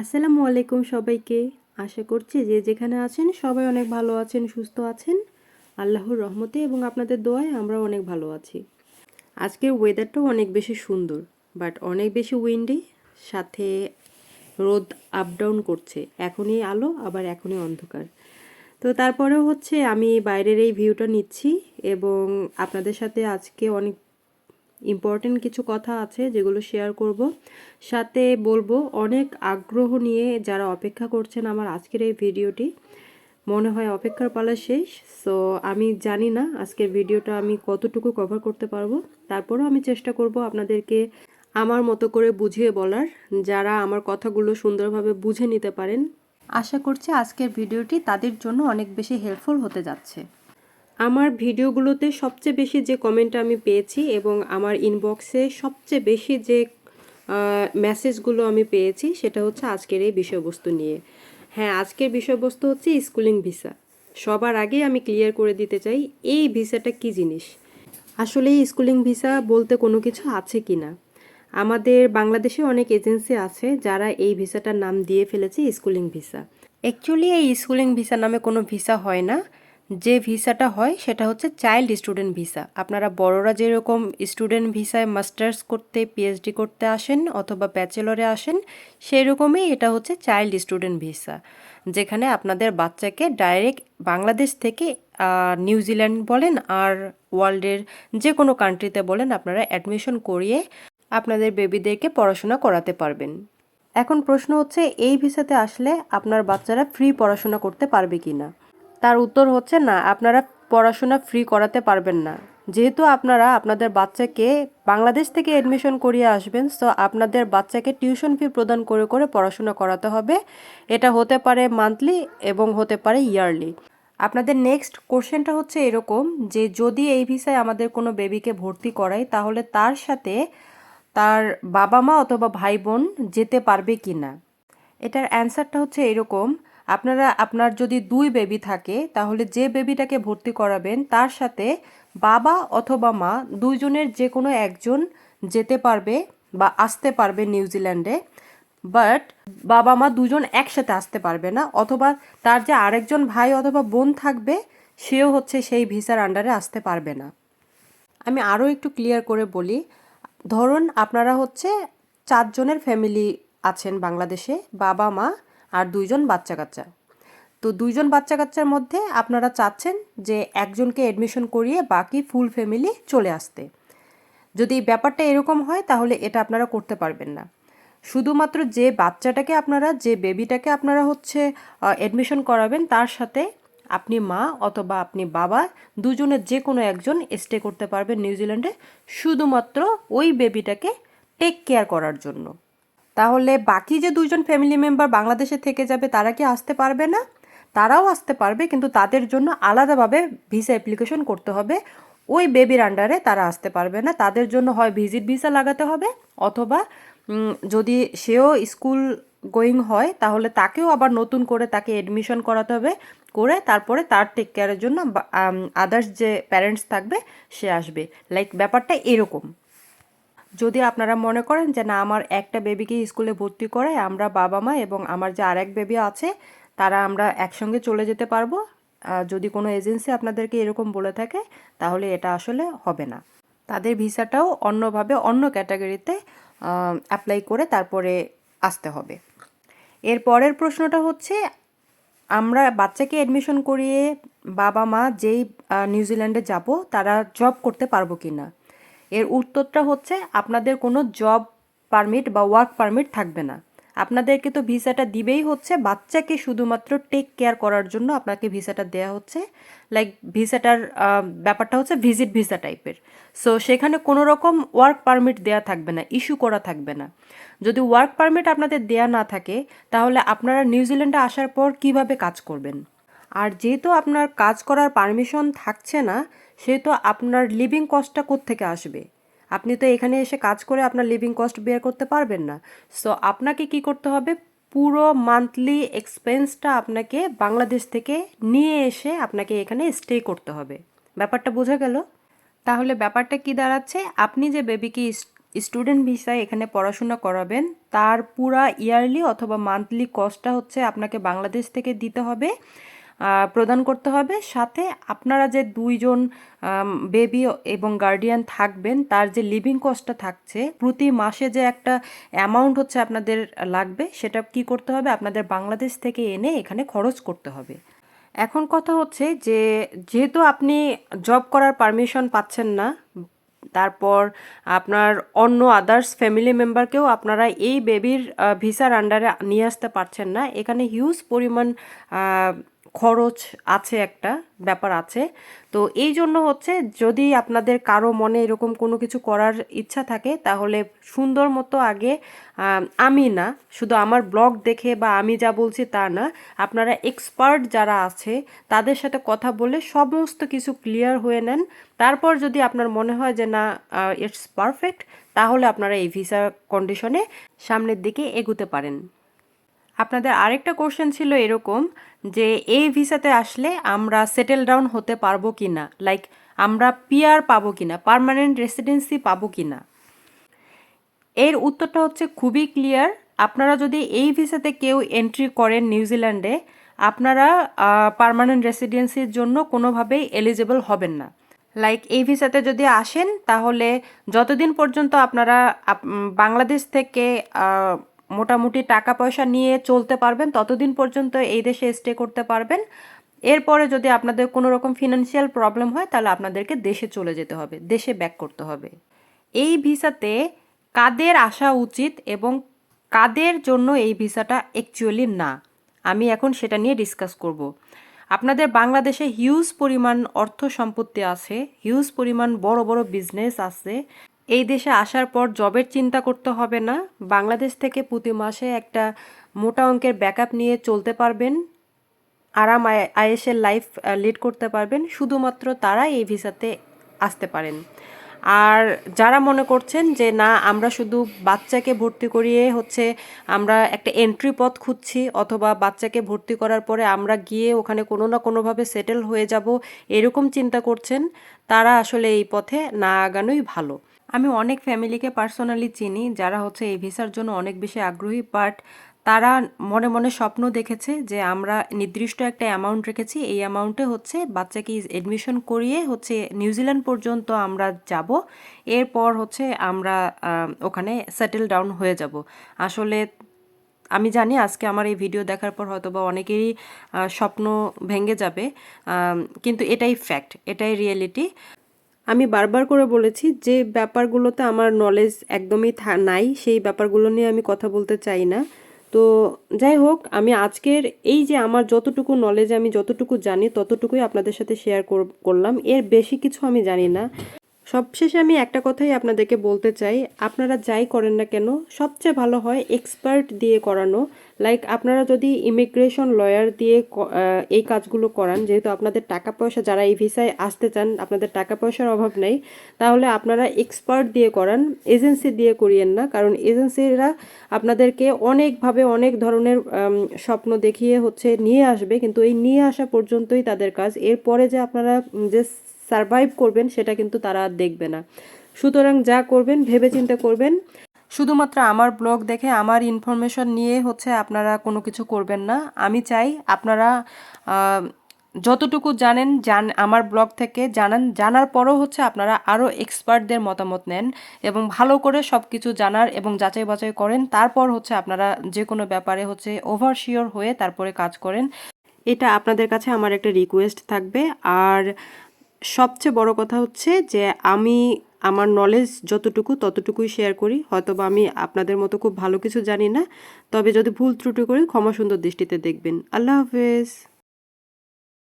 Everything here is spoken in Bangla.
আসসালামু আলাইকুম সবাইকে। আশা করছি যে যেখানে আছেন সবাই অনেক ভালো আছেন, সুস্থ আছেন। আল্লাহর রহমতে এবং আপনাদের দোয়ায় আমরা অনেক ভালো আছি। আজকের ওয়েদারটাও অনেক বেশি সুন্দর বাট অনেক বেশি উইন্ডি সাথে রোদ আপ ডাউন করছে। এখনই আলো, আবার এখনই অন্ধকার। তো তারপরেও হচ্ছে আমি বাইরের এই ভিউটা নিচ্ছি এবং আপনাদের সাথে আজকে অনেক ইম্পর্টেন্ট কিছু কথা আছে যেগুলো শেয়ার করব। সাথে বলব, অনেক আগ্রহ নিয়ে যারা অপেক্ষা করছেন আমার আজকের এই ভিডিওটি, মনে হয় অপেক্ষার পালা শেষ। সো আমি জানি না আজকের ভিডিওটা আমি কতটুকু কভার করতে পারব। তারপরেও আমি চেষ্টা করব আপনাদেরকে আমার মতো করে বুঝিয়ে বলার, যারা আমার কথাগুলো সুন্দরভাবে বুঝে নিতে পারেন। আশা করছি আজকের ভিডিওটি তাদের জন্য অনেক বেশি হেল্পফুল হতে যাচ্ছে। আমার ভিডিওগুলোতে সবচেয়ে বেশি যে কমেন্ট আমি পেয়েছি এবং আমার ইনবক্সে সবচেয়ে বেশি যে মেসেজগুলো আমি পেয়েছি সেটা হচ্ছে আজকের এই বিষয়বস্তু নিয়ে। হ্যাঁ আজকের বিষয়বস্তু হচ্ছে স্কুলিং ভিসা সবার আগে আমি ক্লিয়ার করে দিতে চাই, এই ভিসাটা কি জিনিস? আসলে স্কুলিং ভিসা বলতে কোনো কিছু আছে কি না? আমাদের বাংলাদেশে অনেক এজেন্সি আছে যারা এই ভিসাটার নাম দিয়ে ফেলেছে স্কুলিং ভিসা অ্যাকচুয়ালি এই স্কুলিং ভিসা নামে কোনো ভিসা হয় না। যে ভিসাটা হয় সেটা হচ্ছে চাইল্ড স্টুডেন্ট ভিসা। আপনারা বড়রা যেরকম স্টুডেন্ট ভিসায় মাস্টার্স করতে পিএইচডি করতে আসেন অথবা ব্যাচেলরে আসেন সেই রকমই এটা হচ্ছে চাইল্ড স্টুডেন্ট ভিসা, যেখানে আপনাদের বাচ্চাকে ডাইরেক্ট বাংলাদেশ থেকে নিউজিল্যান্ড বলেন আর ওয়ার্ল্ডের যে কোনো কান্ট্রিতে বলেন আপনারা অ্যাডমিশন করিয়ে আপনাদের বেবিদেরকে পড়াশোনা করাতে পারবেন। এখন প্রশ্ন হচ্ছে, এই ভিসাতে আসলে আপনার বাচ্চারা ফ্রি পড়াশোনা করতে পারবে কি না তার উত্তর হচ্ছে না, আপনারা পড়াশোনা ফ্রি করাতে পারবেন না। যেহেতু আপনারা আপনাদের বাচ্চাকে বাংলাদেশ থেকে অ্যাডমিশন করিয়ে আসবেন সো আপনাদের বাচ্চাকে টিউশন ফি প্রদান করে করে পড়াশোনা করাতে হবে। এটা হতে পারে মান্থলি এবং হতে পারে ইয়ারলি আপনাদের নেক্সট কোশ্চেনটা হচ্ছে এরকম যে, যদি এই ভিসায় আমাদের কোনো বেবিকে ভর্তি করাই তাহলে তার সাথে তার বাবা মা অথবা ভাই বোন যেতে পারবে কি না এটার অ্যান্সারটা হচ্ছে এরকম আপনারা, আপনার যদি দুই বেবি থাকে, তাহলে যে বেবিটাকে ভর্তি করাবেন, তার সাথে বাবা অথবা মা দুইজনের যে কোনো একজন যেতে পারবে বা আসতে পারবে নিউজিল্যান্ডে বাট বাবা মা দুজন একসাথে আসতে পারবে না, অথবা তার যে আরেকজন ভাই অথবা বোন থাকবে, সেও হচ্ছে সেই ভিসার আন্ডারে আসতে পারবে না। আমি আরও একটু ক্লিয়ার করে বলি, ধরুন আপনারা হচ্ছে চারজনের ফ্যামিলি আছেন বাংলাদেশে, বাবা, মা আর দুইজন বাচ্চা কাচ্চা। তো দুইজন বাচ্চা কাচ্চার মধ্যে আপনারা চাচ্ছেন যে একজনকে অ্যাডমিশন করিয়ে বাকি ফুল ফ্যামিলি চলে আসতে। যদি ব্যাপারটা এরকম হয়, তাহলে এটা আপনারা করতে পারবেন না। শুধুমাত্র যে বাচ্চাটাকে আপনারা, যে বেবিটাকে আপনারা হচ্ছে অ্যাডমিশন করাবেন, তার সাথে আপনি মা অথবা আপনি বাবা দুজনের যে কোনো একজন স্টে করতে পারবেন নিউজিল্যান্ডে শুধুমাত্র ওই বেবিটাকে টেক কেয়ার করার জন্য। তাহলে বাকি যে দুইজন ফ্যামিলি মেম্বার বাংলাদেশে থেকে যাবে, তারা কি আসতে পারবে না? তারাও আসতে পারবে, কিন্তু তাদের জন্য আলাদাভাবে ভিসা অ্যাপ্লিকেশন করতে হবে। ওই বেবির আন্ডারে তারা আসতে পারবে না। তাদের জন্য হয় ভিজিট ভিসা লাগাতে হবে, অথবা যদি সেও স্কুল গোয়িং হয়, তাহলে তাকেও আবার নতুন করে তাকে এডমিশন করাতে হবে, করে তারপরে তার টেক কেয়ারের জন্য আদার্স যে প্যারেন্টস থাকবে, সে আসবে। লাইক ব্যাপারটা এরকম। যদি আপনারা মনে করেন যে, না, আমার একটা বেবিকে স্কুলে ভর্তি করে আমরা বাবা মা এবং আমার যে আরেক বেবি আছে, তারা আমরা একসঙ্গে চলে যেতে পারব যদি কোনো এজেন্সি আপনাদেরকে এরকম বলে থাকে, তাহলে এটা আসলে হবে না। তাদের ভিসাটাও অন্যভাবে অন্য ক্যাটাগরিতে অ্যাপ্লাই করে তারপরে আসতে হবে। এর পরের প্রশ্নটা হচ্ছে, আমরা বাচ্চাকে অ্যাডমিশন করিয়ে বাবা মা যেই নিউজিল্যান্ডে যাব, তারা জব করতে পারব কি না এর উত্তরটা হচ্ছে আপনাদের কোনো জব পারমিট বা ওয়ার্ক পারমিট থাকবে না। আপনাদেরকে তো ভিসাটা দিবেই হচ্ছে, বাচ্চাকে শুধুমাত্র টেক কেয়ার করার জন্য আপনাকে ভিসাটা দেওয়া হচ্ছে। লাইক ভিসাটার ব্যাপারটা হচ্ছে ভিজিট ভিসা টাইপের সো সেখানে কোনো রকম ওয়ার্ক পারমিট দেয়া থাকবে না ইস্যু করা থাকবে না। যদি ওয়ার্ক পারমিট আপনাদের দেয়া না থাকে, তাহলে আপনারা নিউজিল্যান্ডে আসার পর কীভাবে কাজ করবেন? আর যেহেতু আপনার কাজ করার পারমিশন থাকছে না সেহেতু আপনার লিভিং কস্টটা থেকে আসবে? আপনি তো এখানে এসে কাজ করে আপনার লিভিং কস্ট বের করতে পারবেন না। সো আপনাকে কি করতে হবে? পুরো মান্থলি এক্সপেন্সটা আপনাকে বাংলাদেশ থেকে নিয়ে এসে আপনাকে এখানে স্টে করতে হবে। ব্যাপারটা বোঝা গেল? তাহলে ব্যাপারটা কি দাঁড়াচ্ছে? আপনি যে বেবিকে স্টুডেন্ট ভিসায় এখানে পড়াশোনা করাবেন, তার পুরা ইয়ারলি অথবা মান্থলি কস্টটা হচ্ছে আপনাকে বাংলাদেশ থেকে দিতে হবে। প্রদান করতে হবে। সাথে আপনারা যে দুইজন বেবি এবং গার্ডিয়ান থাকবেন, তার যে লিভিং কস্টটা থাকছে, প্রতি মাসে যে একটা অ্যামাউন্ট হচ্ছে আপনাদের লাগবে, সেটা কি করতে হবে? আপনাদের বাংলাদেশ থেকে এনে এখানে খরচ করতে হবে। এখন কথা হচ্ছে যে, যেহেতু আপনি জব করার পারমিশন পাচ্ছেন না, তারপর আপনার অন্য আদার্স ফ্যামিলি মেম্বারকেও আপনারা এই বেবির ভিসার আন্ডারে নিয়ে আসতে পারছেন না, এখানে হিউজ পরিমাণ খরচ আছে একটা, ব্যাপার আছে। তো এই জন্য হচ্ছে যদি আপনাদের কারও মনে এরকম কোনো কিছু করার ইচ্ছা থাকে, তাহলে সুন্দর মতো আগে, আমি না, শুধু আমার ব্লগ দেখে বা আমি যা বলছি তা না, আপনারা এক্সপার্ট যারা আছে, তাদের সাথে কথা বলে সমস্ত কিছু ক্লিয়ার হয়ে নেন। তারপর যদি আপনার মনে হয় যে না ইটস পারফেক্ট, তাহলে আপনারা এই ভিসা কন্ডিশনে সামনের দিকে এগুতে পারেন। আপনাদের আরেকটা কোশ্চেন ছিল এরকম যে, এই ভিসাতে আসলে আমরা সেটেল ডাউন হতে পারব কি না লাইক আমরা পিআর পাবো কি না পারমানেন্ট রেসিডেন্সি পাবো কি না এর উত্তরটা হচ্ছে খুবই ক্লিয়ার আপনারা যদি এই ভিসাতে কেউ এন্ট্রি করেন নিউজিল্যান্ডে আপনারা পারমানেন্ট রেসিডেন্সির জন্য কোনোভাবেই এলিজিবল হবেন না। লাইক এই ভিসাতে যদি আসেন, তাহলে যতদিন পর্যন্ত আপনারা, আপ- বাংলাদেশ থেকে মোটামুটি টাকা পয়সা নিয়ে চলতে পারবেন, ততদিন পর্যন্ত এই দেশে স্টে করতে পারবেন। এরপরে যদি আপনাদের কোনো রকম ফিনান্সিয়াল প্রবলেম হয়, তাহলে আপনাদেরকে দেশে চলে যেতে হবে, দেশে ব্যাক করতে হবে। এই ভিসাতে কাদের আসা উচিত এবং কাদের জন্য এই ভিসাটা অ্যাকচুয়ালি না, আমি এখন সেটা নিয়ে ডিসকাস করব। আপনাদের বাংলাদেশে হিউজ পরিমাণ অর্থ সম্পত্তি আছে হিউজ পরিমাণ বড় বড় বিজনেস আছে। এই দেশে আসার পর জবের চিন্তা করতে হবে না। বাংলাদেশ থেকে প্রতি মাসে একটা মোটা অঙ্কের ব্যাকআপ নিয়ে চলতে পারবেন। আরাম আয়- আয়েসের লাইফ লিড করতে পারবেন। শুধুমাত্র তারা এই ভিসাতে আসতে পারেন। আর যারা মনে করছেন যে, না, আমরা শুধু বাচ্চাকে ভর্তি করিয়ে হচ্ছে আমরা একটা এন্ট্রি পথ খুঁজছি, অথবা বাচ্চাকে ভর্তি করার পরে আমরা গিয়ে ওখানে কোনো না কোনোভাবে সেটেল হয়ে যাব, এরকম চিন্তা করছেন, তারা আসলে এই পথে না আগানোই ভালো। আমি অনেক ফ্যামিলিকে পার্সোনালি চিনি, যারা হচ্ছে এই ভিসার জন্য অনেক বেশি আগ্রহী, বাট তারা মনে মনে স্বপ্ন দেখেছে যে আমরা নির্দিষ্ট একটা অ্যামাউন্ট রেখেছি। এই অ্যামাউন্টে হচ্ছে বাচ্চাকে এডমিশন করিয়ে হচ্ছে নিউজিল্যান্ড পর্যন্ত আমরা যাব। এরপর হচ্ছে আমরা ওখানে সেটেল ডাউন হয়ে যাব। আসলে আমি জানি আজকে আমার এই ভিডিও দেখার পর হয়তো বা অনেকেরই স্বপ্ন ভেঙে যাবে কিন্তু এটাই ফ্যাক্ট এটাই রিয়েলিটি আমি বারবার করে বলেছি যে ব্যাপারগুলোতে আমার নলেজ একদমই নাই, সেই ব্যাপারগুলো নিয়ে আমি কথা বলতে চাই না। তো যাই হোক, আমি আজকের এই যে আমার যতটুকু নলেজ আমি যতটুকু জানি, ততটুকুই আপনাদের সাথে শেয়ার করলাম। এর বেশি কিছু আমি জানি না। সবশেষে আমি একটা কথাই আপনাদেরকে বলতে চাই, আপনারা যাই করেন না কেন, সবচেয়ে ভালো হয় এক্সপার্ট দিয়ে করানো। লাইক আপনারা যদি ইমিগ্রেশন লয়ার দিয়ে এই কাজগুলো করান, যেহেতু আপনাদের টাকা পয়সা, যারা এই ভিসায় আসতে চান, আপনাদের টাকা পয়সার অভাব নেই, তাহলে আপনারা এক্সপার্ট দিয়ে করান এজেন্সি দিয়ে করিয়েন না। কারণ এজেন্সিরা আপনাদেরকে অনেকভাবে অনেক ধরনের স্বপ্ন দেখিয়ে হচ্ছে নিয়ে আসবে, কিন্তু এই নিয়ে আসা পর্যন্তই তাদের কাজ। এরপরে যে আপনারা যে সারভাইভ করবেন, সেটা কিন্তু তারা দেখবে না। সুতরাং যা করবেন ভেবে চিন্তে করবেন। শুধুমাত্র আমার ব্লগ দেখে আমার ইনফরমেশন নিয়ে হচ্ছে আপনারা কোনো কিছু করবেন না। আমি চাই আপনারা যতটুকু জানেন, জান, আমার ব্লগ থেকে জানান। জানার পরও হচ্ছে আপনারা আরও এক্সপার্টদের মতামত নেন এবং ভালো করে সব কিছু জানার এবং যাচাই বাছাই করেন। তারপর হচ্ছে আপনারা যে কোনো ব্যাপারে হচ্ছে ওভারশিওর হয়ে তারপরে কাজ করেন। এটা আপনাদের কাছে আমার একটা রিকোয়েস্ট থাকবে। আর সবচেয়ে বড় কথা হচ্ছে যে আমি আমার নলেজ যতটুকু ততটুকুই শেয়ার করি। হয়তোবা আমি আপনাদের মতো খুব ভালো কিছু জানি না। তবে যদি ভুল ত্রুটি করি ক্ষমা সুন্দর দৃষ্টিতে দেখবেন। আল্লাহ হাফেজ।